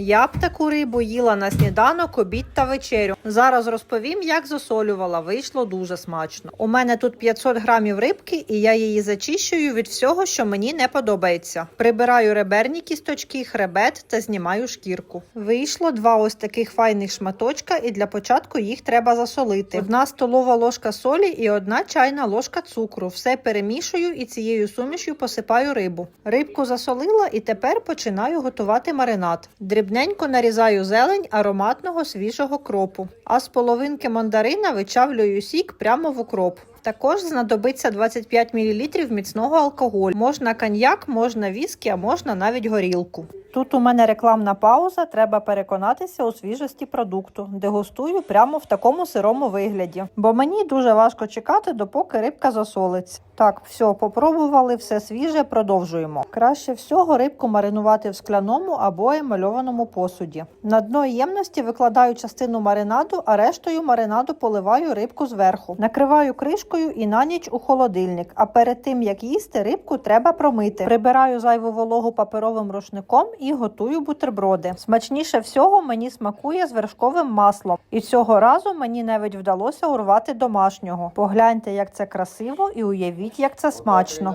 Я б таку рибу їла на сніданок, обід та вечерю. Зараз розповім, як засолювала. Вийшло дуже смачно. У мене тут 500 грамів рибки, і я її зачищую від всього, що мені не подобається. Прибираю реберні кісточки, хребет та знімаю шкірку. Вийшло два ось таких файних шматочка, і для початку їх треба засолити. Одна столова ложка солі і одна чайна ложка цукру. Все перемішую і цією сумішю посипаю рибу. Рибку засолила і тепер починаю готувати маринад. Дрібненько нарізаю зелень ароматного свіжого кропу, а з половинки мандарина вичавлюю сік прямо в укроп. Також знадобиться 25 мл міцного алкоголю. Можна коньяк, можна віскі, а можна навіть горілку. Тут у мене рекламна пауза. Треба переконатися у свіжості продукту. Дегустую прямо в такому сирому вигляді, бо мені дуже важко чекати, допоки рибка засолиться. Так, все, попробували, все свіже, продовжуємо. Краще всього рибку маринувати в скляному або емальованому посуді. На дно ємності викладаю частину маринаду, а рештою маринаду поливаю рибку зверху. Накриваю кришкою і на ніч у холодильник. А перед тим як їсти, рибку треба промити. Прибираю зайву вологу паперовим рушником і готую бутерброди. Смачніше всього мені смакує з вершковим маслом. І цього разу мені навіть вдалося урвати домашнього. Погляньте, як це красиво, і уявіть, як це смачно.